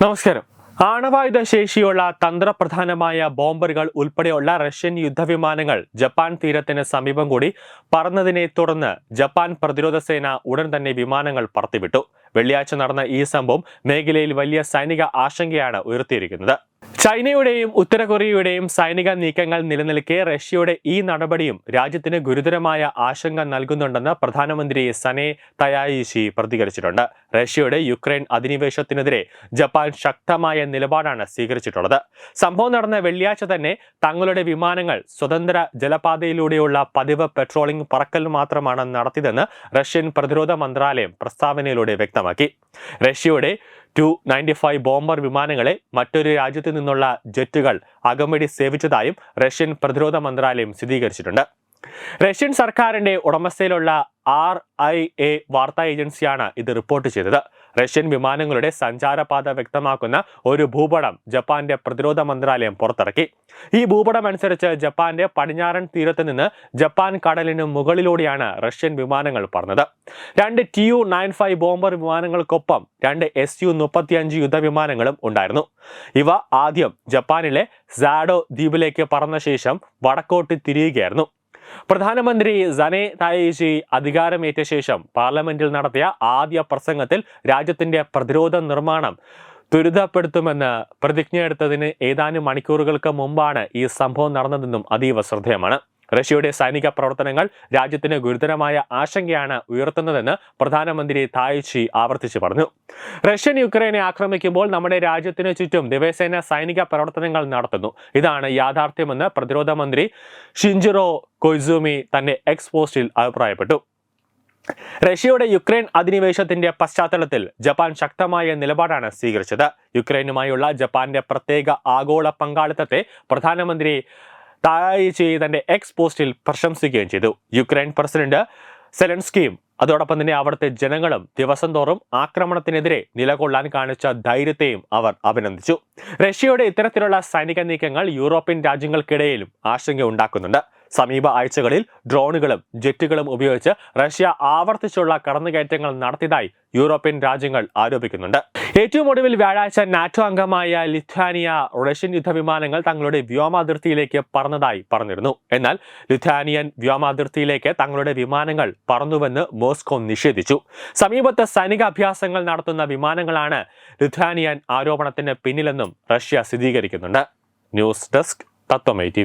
നമസ്കാരം. ആണവായുധ ശേഷിയുള്ള തന്ത്രപ്രധാനമായ ബോംബറുകൾ ഉൾപ്പെടെയുള്ള റഷ്യൻ യുദ്ധവിമാനങ്ങൾ ജപ്പാൻ തീരത്തിന് സമീപം കൂടി പറന്നതിനെ തുടർന്ന് ജപ്പാൻ പ്രതിരോധ സേന ഉടൻ തന്നെ വിമാനങ്ങൾ പറത്തിവിട്ടു. വെള്ളിയാഴ്ച നടന്ന ഈ സംഭവം മേഖലയിൽ വലിയ സൈനിക ആശങ്കയാണ് ഉയർത്തിയിരിക്കുന്നത്. ചൈനയുടെയും ഉത്തര കൊറിയയുടെയും സൈനിക നീക്കങ്ങൾ നിലനിൽക്കെ റഷ്യയുടെ ഈ നടപടിയും രാജ്യത്തിന് ഗുരുതരമായ ആശങ്ക നൽകുന്നുണ്ടെന്ന് പ്രധാനമന്ത്രി സനെ തയായിഷി പ്രതികരിച്ചിട്ടുണ്ട്. റഷ്യയുടെ യുക്രൈൻ അധിനിവേശത്തിനെതിരെ ജപ്പാൻ ശക്തമായ നിലപാടാണ് സ്വീകരിച്ചിട്ടുള്ളത്. സംഭവം നടന്ന വെള്ളിയാഴ്ച തന്നെ തങ്ങളുടെ വിമാനങ്ങൾ സ്വതന്ത്ര ജലപാതയിലൂടെയുള്ള പതിവ് പെട്രോളിംഗ് പറക്കൽ മാത്രമാണ് നടത്തിയതെന്ന് റഷ്യൻ പ്രതിരോധ മന്ത്രാലയം പ്രസ്താവനയിലൂടെ വ്യക്തമാക്കി. റഷ്യയുടെ ടു നയന്റി ഫൈവ് ബോംബർ വിമാനങ്ങളെ മറ്റൊരു രാജ്യത്തു നിന്നുള്ള ജെറ്റുകൾ അകമ്പടി സേവിച്ചതായും റഷ്യൻ പ്രതിരോധ മന്ത്രാലയം സ്ഥിരീകരിച്ചിട്ടുണ്ട്. റഷ്യൻ സർക്കാരിന്റെ ഉടമസ്ഥയിലുള്ള ആർ ഐ എ വാർത്താ ഏജൻസിയാണ് ഇത് റിപ്പോർട്ട് ചെയ്തത്. റഷ്യൻ വിമാനങ്ങളുടെ സഞ്ചാരപാത വ്യക്തമാക്കുന്ന ഒരു ഭൂപടം ജപ്പാന്റെ പ്രതിരോധ മന്ത്രാലയം പുറത്തിറക്കി. ഈ ഭൂപടം അനുസരിച്ച് ജപ്പാന്റെ പടിഞ്ഞാറൻ തീരത്ത് നിന്ന് ജപ്പാൻ കടലിന് മുകളിലൂടെയാണ് റഷ്യൻ വിമാനങ്ങൾ പറന്നത്. രണ്ട് T U nine five bomber വിമാനങ്ങൾക്കൊപ്പം രണ്ട് എസ് യു മുപ്പത്തിയഞ്ച് യുദ്ധവിമാനങ്ങളും ഉണ്ടായിരുന്നു. ഇവ ആദ്യം ജപ്പാനിലെ സാഡോ ദ്വീപിലേക്ക് പറന്ന ശേഷം വടക്കോട്ട് തിരിയുകയായിരുന്നു. പ്രധാനമന്ത്രി സനെ തായേജി അധികാരമേറ്റ ശേഷം പാർലമെന്റിൽ നടത്തിയ ആദ്യ പ്രസംഗത്തിൽ രാജ്യത്തിന്റെ പ്രതിരോധ നിർമ്മാണം ത്വരിതപ്പെടുത്തുമെന്ന് പ്രതിജ്ഞയെടുത്തതിന് ഏതാനും മണിക്കൂറുകൾക്ക് മുമ്പാണ് ഈ സംഭവം നടന്നതെന്നും അതീവ ശ്രദ്ധേയമാണ്. റഷ്യയുടെ സൈനിക പ്രവർത്തനങ്ങൾ രാജ്യത്തിന് ഗുരുതരമായ ആശങ്കയാണ് ഉയർത്തുന്നതെന്ന് പ്രധാനമന്ത്രി തായ്ചി ആവർത്തിച്ചു പറഞ്ഞു. റഷ്യൻ യുക്രൈനെ ആക്രമിക്കുമ്പോൾ നമ്മുടെ രാജ്യത്തിന് ചുറ്റും ദിവസേന സൈനിക പ്രവർത്തനങ്ങൾ നടത്തുന്നു. ഇതാണ് യാഥാർത്ഥ്യമെന്ന് പ്രതിരോധ മന്ത്രി ഷിഞ്ചിറോ കൊയ്സൂമി തന്റെ എക്സ് പോസ്റ്റിൽ അഭിപ്രായപ്പെട്ടു. റഷ്യയുടെ യുക്രൈൻ അധിനിവേശത്തിന്റെ പശ്ചാത്തലത്തിൽ ജപ്പാൻ ശക്തമായ നിലപാടാണ് സ്വീകരിച്ചത്. യുക്രൈനുമായുള്ള ജപ്പാന്റെ പ്രത്യേക ആഗോള പങ്കാളിത്തത്തെ പ്രധാനമന്ത്രി തായിച്ചി തന്റെ എക്സ് പോസ്റ്റിൽ പ്രശംസിക്കുകയും ചെയ്തു. യുക്രൈൻ പ്രസിഡന്റ് സെലൻസ്കിയും അതോടൊപ്പം തന്നെ അവിടുത്തെ ജനങ്ങളും ദിവസം തോറും ആക്രമണത്തിനെതിരെ നിലകൊള്ളാൻ കാണിച്ച ധൈര്യത്തെയും അവർ അഭിനന്ദിച്ചു. റഷ്യയുടെ ഇത്തരത്തിലുള്ള സൈനിക നീക്കങ്ങൾ യൂറോപ്യൻ രാജ്യങ്ങൾക്കിടയിലും ആശങ്ക ഉണ്ടാക്കുന്നുണ്ട്. സമീപ ആഴ്ചകളിൽ ഡ്രോണുകളും ജെറ്റുകളും ഉപയോഗിച്ച് റഷ്യ ആവർത്തിച്ചുള്ള കടന്നുകയറ്റങ്ങൾ നടത്തിയതായി യൂറോപ്യൻ രാജ്യങ്ങൾ ആരോപിക്കുന്നുണ്ട്. ഏറ്റവും ഒടുവിൽ വ്യാഴാഴ്ച നാറ്റോ അംഗമായ ലിത്വാനിയ റഷ്യൻ യുദ്ധവിമാനങ്ങൾ തങ്ങളുടെ വ്യോമാതിർത്തിയിലേക്ക് പറന്നതായി പറഞ്ഞിരുന്നു. എന്നാൽ ലിത്വാനിയൻ വ്യോമാതിർത്തിയിലേക്ക് തങ്ങളുടെ വിമാനങ്ങൾ പറന്നുവെന്ന് മോസ്കോ നിഷേധിച്ചു. സമീപത്ത് സൈനിക അഭ്യാസങ്ങൾ നടത്തുന്ന വിമാനങ്ങളാണ് ലിത്വാനിയൻ ആരോപണത്തിന് പിന്നിലെന്നും Russia സ്ഥിരീകരിക്കുന്നുണ്ട്. News desk Tattvamayi T